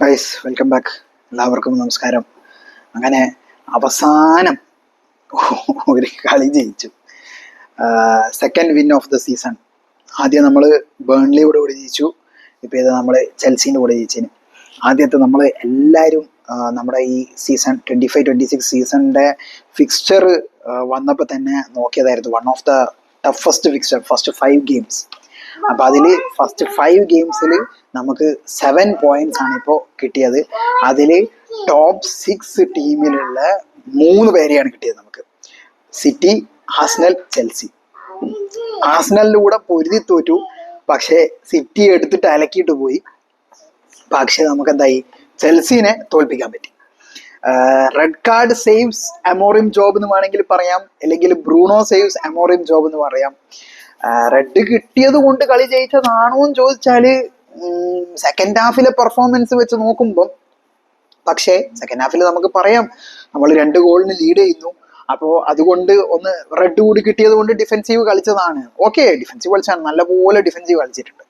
Guys welcome back എല്ലാവർക്കും നമസ്കാരം. അങ്ങനെ അവസാനം ഒരു കളി ജയിച്ചു. Second win of the season ആദ്യം നമ്മൾ ബേൺലിയുടെ കൂടെ ജയിച്ചു. ഇപ്പോൾ ഇത് നമ്മൾ ചെൽസീന്റെ കൂടെ ജയിച്ചതിന് ആദ്യത്തെ നമ്മൾ എല്ലാവരും നമ്മുടെ ഈ season twenty five twenty six സീസണിന്റെ ഫിക്സ്ചർ വന്നപ്പോൾ തന്നെ നോക്കിയതായിരുന്നു. One of the toughest fixture first five games അപ്പൊ അതിൽ ഫസ്റ്റ് ഫൈവ് ഗെയിംസിൽ നമുക്ക് സെവൻ പോയിന്റ്സ് ആണ് ഇപ്പോൾ കിട്ടിയത്. അതിൽ ടോപ്പ് സിക്സ് ടീമിലുള്ള മൂന്ന് പേരെയാണ് കിട്ടിയത് നമുക്ക്. സിറ്റി ആസ്നൽ ചെൽസി ആസ്നലിന്റെ കൂടെ പൊരുതി തോറ്റു. പക്ഷേ സിറ്റി എടുത്തിട്ട് അലക്കിയിട്ട് പോയി. പക്ഷേ നമുക്ക് എന്തായി ചെൽസിനെ തോൽപ്പിക്കാൻ പറ്റി. Red card saves Amorim job എന്ന് വേണമെങ്കിൽ പറയാം. അല്ലെങ്കിൽ ബ്രൂണോ സേവ്സ് അമോറിം ജോബ് എന്ന് പറയാം. റെഡ് കിട്ടിയത് കൊണ്ട് കളി ജയിച്ചതാണോ എന്ന് ചോദിച്ചാൽ സെക്കൻഡ് ഹാഫിലെ പെർഫോമൻസ് വെച്ച് നോക്കുമ്പോൾ പക്ഷേ സെക്കൻഡ് ഹാഫിൽ നമുക്ക് പറയാം നമ്മൾ രണ്ട് ഗോളിന് ലീഡ് ചെയ്യുന്നു. അപ്പോൾ അതുകൊണ്ട് ഒന്ന് റെഡ് കൂടി കിട്ടിയത് കൊണ്ട് ഡിഫെൻസീവ് കളിച്ചതാണ്. ഓക്കെ ഡിഫെൻസീവ് കളിച്ചാണ് നല്ലപോലെ ഡിഫെൻസീവ് കളിച്ചിട്ടുണ്ട്.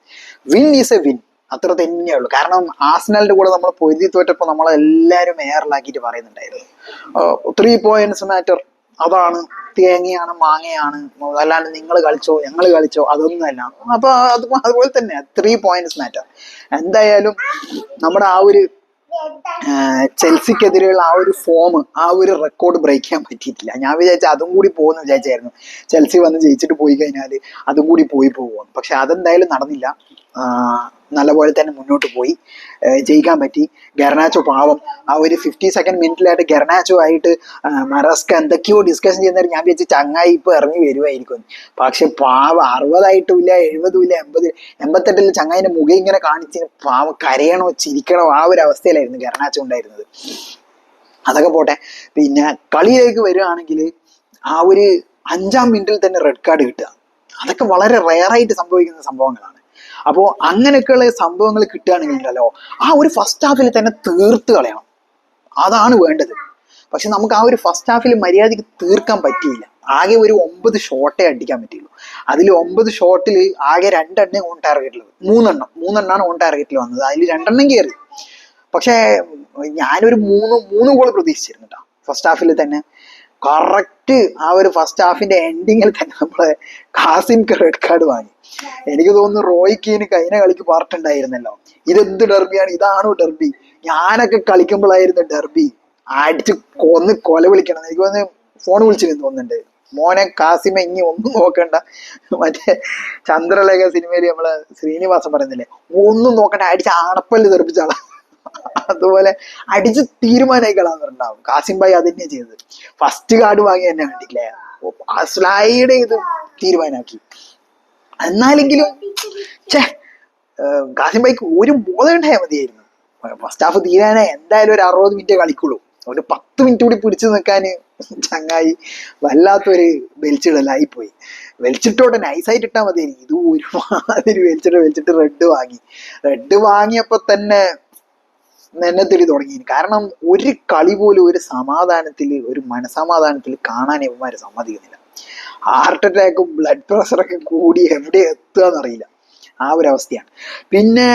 വിൻ ഈസ് എ വിൻ അത്ര തന്നെയേ ഉള്ളൂ. കാരണം ആസ്നലിന്റെ കൂടെ നമ്മൾ പൊരുതി തോറ്റപ്പോൾ നമ്മളെല്ലാവരും എയറിലാക്കിയിട്ട് പറയുന്നുണ്ടായിരുന്നു. ത്രീ പോയിന്റ്സ് മാറ്റർ അതാണ് തേങ്ങയാണ് മാങ്ങയാണ് അല്ലാണ്ട് നിങ്ങൾ കളിച്ചോ ഞങ്ങൾ കളിച്ചോ അതൊന്നുമല്ല. അപ്പൊ അത് അതുപോലെ തന്നെ ത്രീ പോയിന്റ്സ് മാറ്റർ എന്തായാലും നമ്മുടെ ആ ഒരു ചെൽസിക്കെതിരെയുള്ള ആ ഒരു ഫോം ആ ഒരു റെക്കോർഡ് ബ്രേക്ക് ചെയ്യാൻ പറ്റിയിട്ടില്ല. ഞാൻ വിചാരിച്ച അതും കൂടി പോകുമെന്ന് വിചാരിച്ചായിരുന്നു. ചെൽസി വന്ന് ജയിച്ചിട്ട് പോയി കഴിഞ്ഞാൽ അതും കൂടി പോയി പോകുമെന്ന് പക്ഷെ അതെന്തായാലും നടന്നില്ല. നല്ലപോലെ തന്നെ മുന്നോട്ട് പോയി. ജയിക്കാൻ പറ്റി. ഗർണാച്ചോ പാവം. ആ ഒരു ഫിഫ്റ്റി സെക്കൻഡ് മിനിറ്റിലായിട്ട് ഗർണാച്ചോ ആയിട്ട് മറസ്ക എന്തൊക്കെയോ ഡിസ്കഷൻ ചെയ്യുന്നവർ ഞാൻ വിചാരിച്ചു ചങ്ങായി ഇപ്പൊ ഇറങ്ങി വരുമായിരിക്കും പക്ഷെ പാവം എഴുപതും ഇല്ല എൺപത് എൺപത്തെട്ടിൽ ചങ്ങായിന്റെ മുഖം ഇങ്ങനെ കാണിച്ച് പാവം കരയണോ ചിരിക്കണോ ആ ഒരു അവസ്ഥയിലായിരുന്നു ഗർണാച്ചോ ഉണ്ടായിരുന്നത്. അതൊക്കെ പോട്ടെ. പിന്നെ കളിയിലേക്ക് വരികയാണെങ്കിൽ ആ ഒരു അഞ്ചാം മിനിറ്റിൽ തന്നെ റെഡ് കാർഡ് കിട്ടുക. അതൊക്കെ വളരെ റയറായിട്ട് സംഭവിക്കുന്ന സംഭവങ്ങളാണ്. അപ്പോൾ അങ്ങനെയൊക്കെയുള്ള സംഭവങ്ങൾ കിട്ടുകയാണെങ്കിൽ ഉണ്ടല്ലോ ആ ഒരു ഫസ്റ്റ് ഹാഫിൽ തന്നെ തീർത്ത് കളയണം. അതാണ് വേണ്ടത്. പക്ഷെ നമുക്ക് ആ ഒരു ഫസ്റ്റ് ഹാഫിൽ മര്യാദയ്ക്ക് തീർക്കാൻ പറ്റിയില്ല. ആകെ ഒരു ഒമ്പത് ഷോട്ടേ അടിക്കാൻ പറ്റിയുള്ളൂ. അതിൽ ഒമ്പത് ഷോട്ടിൽ ആകെ രണ്ടെണ്ണേ ഓൺ ടാർഗറ്റിലുള്ളത് മൂന്നെണ്ണം. മൂന്നെണ്ണമാണ് ഓൺ ടാർഗറ്റിൽ വന്നത്. അതിൽ രണ്ടെണ്ണം കയറി പക്ഷേ ഞാനൊരു മൂന്ന് മൂന്ന് ഗോൾ പ്രതീക്ഷിച്ചിരുന്നു കേട്ടോ ഫസ്റ്റ് ഹാഫിൽ തന്നെ. കറക്റ്റ് ആ ഒരു ഫസ്റ്റ് ഹാഫിന്റെ എൻഡിങ്ങിൽ തന്നെ നമ്മളെ കാസിം റെഡ് കാർഡ് വാങ്ങി. എനിക്ക് തോന്നുന്നു റോയ്ക്കീന് കഴിഞ്ഞ കളിക്ക് പാർട്ടുണ്ടായിരുന്നല്ലോ ഇതെന്ത് ഡെർബിയാണ് ഇതാണോ ഡെർബി ഞാനൊക്കെ കളിക്കുമ്പോഴായിരുന്നു ഡെർബി അടിച്ച് കൊന്ന് കൊല വിളിക്കണം. എനിക്ക് തോന്നുന്നു ഫോൺ വിളിച്ചിരുന്നു തോന്നുന്നുണ്ട്. മോനെ കാസിമ ഇനി ഒന്നും നോക്കണ്ട. മറ്റേ ചന്ദ്രലേഖ സിനിമയിൽ നമ്മൾ ശ്രീനിവാസൻ പറയുന്നില്ലേ ഒന്നും നോക്കണ്ട. അടിച്ച് ആണപ്പല്ല് തെറിപ്പിച്ചാളാ അതുപോലെ അടിച്ച് തീരുമാനമായിക്കളാന്ന് പറഞ്ഞിട്ടുണ്ടാവും കാസിം ഭായി അത് തന്നെയാണ് ചെയ്തത് ഫസ്റ്റ് കാർഡ് വാങ്ങി തന്നെ കണ്ടില്ലേ സ്ലൈഡ് ചെയ്ത് തീരുമാനമാക്കി എന്നാലെങ്കിലും കാസിം ഭായിക്ക് ഒരു ബോധം ഉണ്ടായാൽ മതിയായിരുന്നു. ഫസ്റ്റ് ഹാഫ് തീരാനേ എന്തായാലും ഒരു അറുപത് മിനിറ്റ് കളിക്കുള്ളൂ. ഒരു പത്ത് മിനിറ്റ് കൂടി പിടിച്ചു നിൽക്കാൻ ചങ്ങായി വല്ലാത്തൊരു വലിച്ചിടലായി പോയി വലിച്ചിട്ടോട്ടെ നൈസായിട്ട് ഇട്ടാൽ മതി ഇത് ഒരുമാതിരി വലിച്ചിട്ട് വലിച്ചിട്ട് റെഡ് വാങ്ങി. റെഡ് വാങ്ങിയപ്പോ തന്നെ നെന്നത്തിരി തുടങ്ങി കാരണം ഒരു കളി പോലും ഒരു സമാധാനത്തിൽ ഒരു മനസമാധാനത്തിൽ കാണാൻ ഇവന്മാര് സമ്മതിക്കുന്നില്ല. ഹാർട്ട് അറ്റാക്കും ബ്ലഡ് പ്രഷറൊക്കെ കൂടി എവിടെ എത്തുക എന്നറിയില്ല ആ ഒരു അവസ്ഥയാണ്. പിന്നെ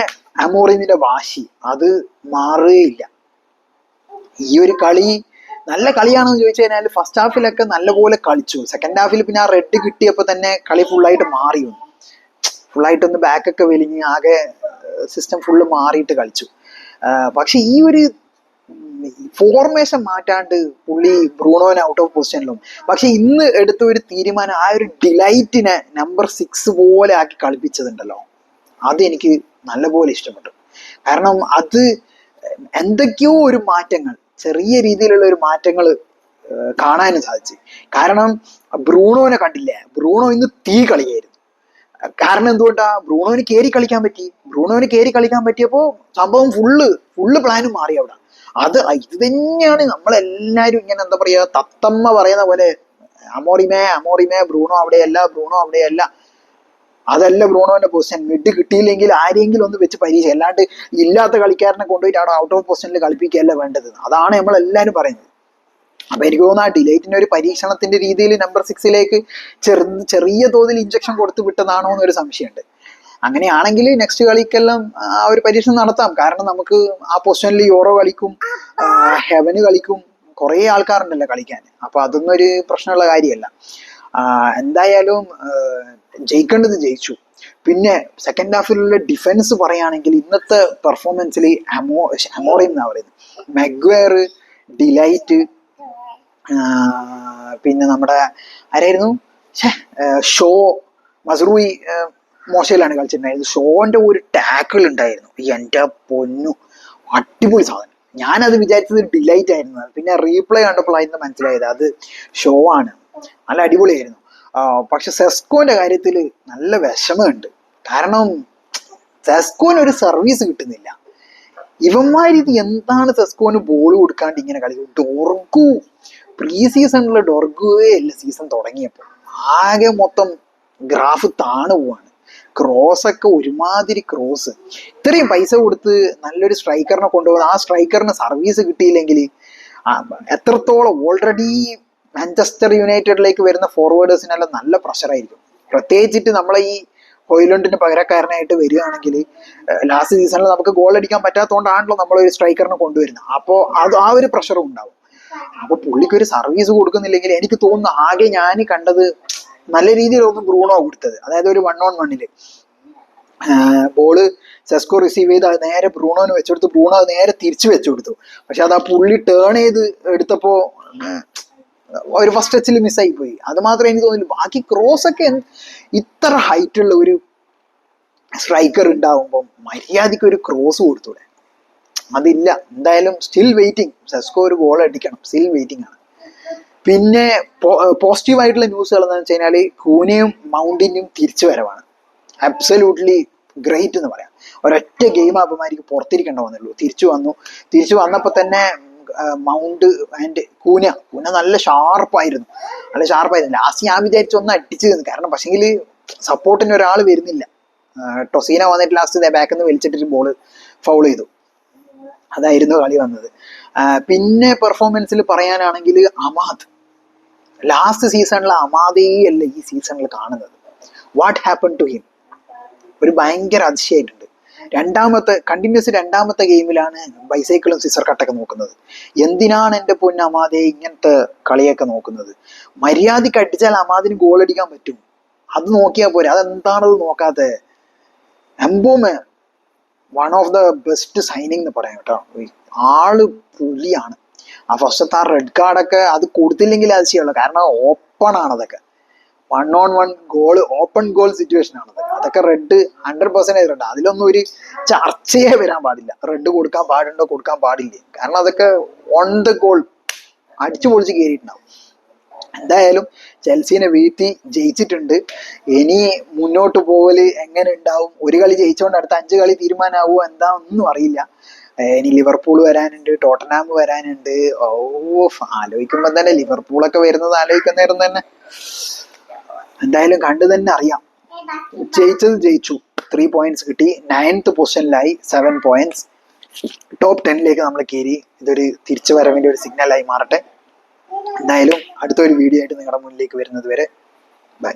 അമോറിനിന്റെ വാശി അത് മാറുകയില്ല. ഈ ഒരു കളി നല്ല കളിയാണെന്ന് ചോദിച്ചു കഴിഞ്ഞാൽ ഫസ്റ്റ് ഹാഫിലൊക്കെ നല്ലപോലെ കളിച്ചു. സെക്കൻഡ് ഹാഫിൽ പിന്നെ ആ റെഡ് കിട്ടിയപ്പോൾ തന്നെ കളി ഫുള്ളായിട്ട് മാറി വന്നു. ഫുള്ളായിട്ടൊന്ന് ബാക്കൊക്കെ വലിഞ്ഞ് ആകെ സിസ്റ്റം ഫുള്ള് മാറിയിട്ട് കളിച്ചു. പക്ഷെ ഈ ഒരു ഫോർമേഷൻ മാറ്റാണ്ട് പുള്ളി ബ്രൂണോനെ ഔട്ട് ഓഫ് പൊസിഷനിലും പക്ഷെ ഇന്ന് എടുത്ത ഒരു തീരുമാനം ആ ഒരു ഡിലൈറ്റിനെ നമ്പർ സിക്സ് പോലെ ആക്കി കളിപ്പിച്ചതുണ്ടല്ലോ. അത് എനിക്ക് നല്ലപോലെ ഇഷ്ടപ്പെട്ടു. കാരണം അത് എന്തൊക്കെയോ ഒരു മാറ്റങ്ങൾ ചെറിയ രീതിയിലുള്ള ഒരു മാറ്റങ്ങൾ കാണാനും സാധിച്ചു. കാരണം ബ്രൂണോനെ കണ്ടില്ലേ? ബ്രൂണോ ഇന്ന് തീ കളിയായിരുന്നു. കാരണം എന്തുകൊണ്ടാ? ബ്രൂണോന് കയറി കളിക്കാൻ പറ്റി. ബ്രൂണോന് കയറി കളിക്കാൻ പറ്റിയപ്പോ സംഭവം ഫുള്ള് ഫുള്ള് പ്ലാനും മാറി അവിടെ. അത് ഇത് തന്നെയാണ് നമ്മളെല്ലാരും ഇങ്ങനെ എന്താ പറയാ തത്തമ്മ പറയുന്ന പോലെ അമോറിമേ അമോറിമേ ബ്രൂണോ അവിടെയല്ല ബ്രൂണോ അവിടെയല്ല. അതല്ല ബ്രൂണോന്റെ പൊസിഷൻ മിഡ് കിട്ടിയില്ലെങ്കിൽ ആരെങ്കിലും ഒന്ന് വെച്ച് പരീക്ഷ. അല്ലാണ്ട് ഇല്ലാത്ത കളിക്കാരനെ കൊണ്ടുപോയിട്ട് അവിടെ ഔട്ട് ഓഫ് പൊസിഷനിൽ കളിപ്പിക്കുകയല്ല വേണ്ടത്. അതാണ് നമ്മൾ എല്ലാവരും പറയുന്നത്. അപ്പൊ എനിക്ക് തോന്നുന്നു ആ ഡിലൈറ്റിന്റെ ഒരു പരീക്ഷണത്തിന്റെ രീതിയിൽ നമ്പർ സിക്സിലേക്ക് ചെറു ചെറിയ തോതിൽ ഇഞ്ചക്ഷൻ കൊടുത്തു വിട്ടതാണോ എന്നൊരു സംശയമുണ്ട്. അങ്ങനെയാണെങ്കിൽ നെക്സ്റ്റ് കളിക്കെല്ലാം ആ ഒരു പരീക്ഷണം നടത്താം. കാരണം നമുക്ക് ആ പൊസിഷനിൽ യൂറോ കളിക്കും ഹെവന് കളിക്കും കുറേ ആൾക്കാരുണ്ടല്ലോ കളിക്കാൻ. അപ്പൊ അതൊന്നും ഒരു പ്രശ്നമുള്ള കാര്യമല്ല. എന്തായാലും ജയിക്കേണ്ടത് ജയിച്ചു. പിന്നെ സെക്കൻഡ് ഹാഫിലുള്ള ഡിഫൻസ് പറയുകയാണെങ്കിൽ ഇന്നത്തെ പെർഫോമൻസിൽ അമോ അമോറിയം എന്നാ പറയുന്നത്. മെഗ്വയർ ഡിലൈറ്റ് പിന്നെ നമ്മുടെ ആരായിരുന്നു? ഷോ മസറൂയി മോശയിലാണ് കളിച്ചിട്ടുണ്ടായിരുന്നത്. ഷോന്റെ ഒരു ടാക്കിൾ ഉണ്ടായിരുന്നു. എന്റെ പൊന്നു അടിപൊളി സാധനം. ഞാനത് വിചാരിച്ചത് ഡിലൈറ്റ് ആയിരുന്നു. പിന്നെ റീപ്ലേ കണ്ടപ്പോഴായിരുന്നു മനസ്സിലായത് അത് ഷോ ആണ്. നല്ല അടിപൊളിയായിരുന്നു. പക്ഷെ സെസ്കോന്റെ കാര്യത്തിൽ നല്ല വിഷമമുണ്ട്. കാരണം സെസ്കോന് ഒരു സർവീസ് കിട്ടുന്നില്ല. ഇവന്മാരിത് എന്താണ് സെസ്കോന് ബോൾ കൊടുക്കാണ്ട് ഇങ്ങനെ കളിക്കും ഡൊർഗു. പ്രീ സീസണിലെ ഡൊർഗുവേ അല്ല സീസൺ തുടങ്ങിയപ്പോൾ. ആകെ മൊത്തം ഗ്രാഫ് താണു പോവാണ്. ക്രോസ് ഒക്കെ ഒരുമാതിരി ക്രോസ് ഇത്രയും പൈസ കൊടുത്ത് നല്ലൊരു സ്ട്രൈക്കറിനെ കൊണ്ടുപോകുന്ന ആ സ്ട്രൈക്കറിന് സർവീസ് കിട്ടിയില്ലെങ്കിൽ എത്രത്തോളം ഓൾറെഡി മാഞ്ചസ്റ്റർ യുണൈറ്റഡിലേക്ക് വരുന്ന ഫോർവേഡേഴ്സിനെല്ലാം നല്ല പ്രഷറായിരിക്കും പ്രത്യേകിച്ചിട്ട് നമ്മളെ ഈ ഹോയിലൻഡിന് പകരക്കാരനായിട്ട് വരികയാണെങ്കിൽ ലാസ്റ്റ് സീസണിൽ നമുക്ക് ഗോൾ അടിക്കാൻ പറ്റാത്തതുകൊണ്ടാണല്ലോ നമ്മൾ ഒരു സ്ട്രൈക്കറിനെ കൊണ്ടുവരുന്നത്. അപ്പോൾ അത് ആ ഒരു പ്രഷറും ഉണ്ടാവും. അപ്പൊ പുള്ളിക്ക് ഒരു സർവീസ് കൊടുക്കുന്നില്ലെങ്കിൽ എനിക്ക് തോന്നുന്നു ആകെ ഞാൻ കണ്ടത് നല്ല രീതിയിലൊന്നും ബ്രൂണോ കൊടുത്തത്. അതായത് ഒരു വൺ ഓൺ വണ്ണിൽ ബോൾ സെസ്കോ റിസീവ് ചെയ്ത് അത് നേരെ ബ്രൂണോന് വെച്ചുകൊടുത്തു ബ്രൂണോ അത് നേരെ തിരിച്ചു വെച്ചു കൊടുത്തു. പക്ഷെ അത് ആ പുള്ളി ടേൺ ചെയ്ത് എടുത്തപ്പോ ഒരു ഫസ്റ്റ് ടച്ചിൽ മിസ്സായി പോയി. അത് മാത്രമേ എനിക്ക് തോന്നില്ല ബാക്കി ക്രോസ് ഒക്കെ ഇത്ര ഹൈറ്റ് ഉള്ള ഒരു സ്ട്രൈക്കർ ഉണ്ടാവുമ്പോൾ മര്യാദയ്ക്ക് ഒരു ക്രോസ് കൊടുത്തൂടെ? അതില്ല. എന്തായാലും സ്റ്റിൽ വെയിറ്റിംഗ് സെസ്കോ ഒരു ഗോൾ അടിക്കണം. സ്റ്റിൽ വെയിറ്റിംഗ് ആണ്. പിന്നെ പോസിറ്റീവ് ആയിട്ടുള്ള ന്യൂസുകൾ എന്താണെന്ന് വെച്ച് കഴിഞ്ഞാൽ കൂനയും മൗണ്ടിനും തിരിച്ചു വരവാണ്. അബ്സല്യൂട്ട്ലി ഗ്രേറ്റ് എന്ന് പറയാം. ഒരൊറ്റ ഗെയിം അപ്പമാർക്ക് പുറത്തിരിക്കേണ്ട വന്നുള്ളൂ തിരിച്ചു വന്നു. തിരിച്ചു വന്നപ്പോൾ തന്നെ മൗണ്ട് ആൻഡ് കൂന കൂന നല്ല ഷാർപ്പായിരുന്നു നല്ല ഷാർപ്പായിരുന്നു ലാസ്റ്റ് ഞാൻ വിചാരിച്ചു ഒന്ന് അടിച്ചു തന്നു കാരണം പക്ഷെങ്കിൽ സപ്പോർട്ടിന് ഒരാൾ വരുന്നില്ല. ടൊസീന വന്നിട്ട് ലാസ്റ്റ് ബാക്കിൽ നിന്ന് വലിച്ചിട്ടൊരു ബോൾ ഫൗൾ ചെയ്തു. അതായിരുന്നു കളി വന്നത്. പിന്നെ പെർഫോമൻസിൽ പറയാനാണെങ്കിൽ അമാദ്. ലാസ്റ്റ് സീസണിൽ അമാദേ അല്ല ഈ സീസണിൽ കാണുന്നത്. വാട്ട് ഹാപ്പൺ ടു ഹിം ഒരു ഭയങ്കര അതിശയായിട്ടുണ്ട്. രണ്ടാമത്തെ കണ്ടിന്യൂസ് രണ്ടാമത്തെ ഗെയിമിലാണ് ബൈസൈക്കിളും സിസർ കട്ടൊക്കെ നോക്കുന്നത്. എന്തിനാണ് എന്റെ പൊന്ന് അമാദെ ഇങ്ങനത്തെ കളിയൊക്കെ നോക്കുന്നത്? മര്യാദയ്ക്ക് അടിച്ചാൽ അമാദിന് ഗോൾ അടിക്കാൻ പറ്റും. അത് നോക്കിയാൽ പോരെ. അതെന്താണത് നോക്കാത്തത് Mbeumo one of the best signing എന്ന് പറയാം കേട്ടോ. ആൾ പുലിയാണ്. ആ ഫസ്റ്റത്തെ ആ റെഡ് കാർഡൊക്കെ അത് കൊടുത്തില്ലെങ്കിൽ അത് ചെയ്യുള്ളൂ. കാരണം ഓപ്പൺ ആണ് അതൊക്കെ. One on one goal open goal situation ആണ് അതൊക്കെ. റെഡ് ഹൺഡ്രഡ് പെർസെന്റേജ് റെഡ് അതിലൊന്നും ഒരു ചർച്ചയെ വരാൻ പാടില്ല. റെഡ് കൊടുക്കാൻ പാടുണ്ടോ കൊടുക്കാൻ പാടില്ലേ? കാരണം അതൊക്കെ ഓൺ ദ ഗോൾ അടിച്ചു പൊളിച്ച് കയറിയിട്ടുണ്ടാവും എന്തായാലും ചെൽസീനെ വീഴ്ത്തി ജയിച്ചിട്ടുണ്ട്. ഇനി മുന്നോട്ട് പോകൽ എങ്ങനെ ഉണ്ടാവും? ഒരു കളി ജയിച്ചോണ്ട് അടുത്ത അഞ്ച് കളി തീരുമാനമാവുമോ എന്താ ഒന്നും അറിയില്ല. ഇനി ലിവർപൂൾ വരാനുണ്ട് ടോട്ടനാം വരാനുണ്ട്. ഓ ആലോചിക്കുമ്പോൾ തന്നെ ലിവർപൂളൊക്കെ വരുന്നത് ആലോചിക്കുന്ന നേരം തന്നെ. എന്തായാലും കണ്ടു തന്നെ അറിയാം. ജയിച്ചത് ജയിച്ചു. ത്രീ പോയിന്റ്സ് കിട്ടി. നയൻത്ത് പൊസിഷനിലായി സെവൻ പോയിന്റ്സ് ടോപ്പ് ടെന്നിലേക്ക് നമ്മൾ കയറി ഇതൊരു തിരിച്ചു വരവിന്റെ ഒരു സിഗ്നലായി മാറട്ടെ. എന്തായാലും അടുത്തൊരു വീഡിയോ ആയിട്ട് നിങ്ങളുടെ മുന്നിലേക്ക് വരുന്നത് വരെ ബൈ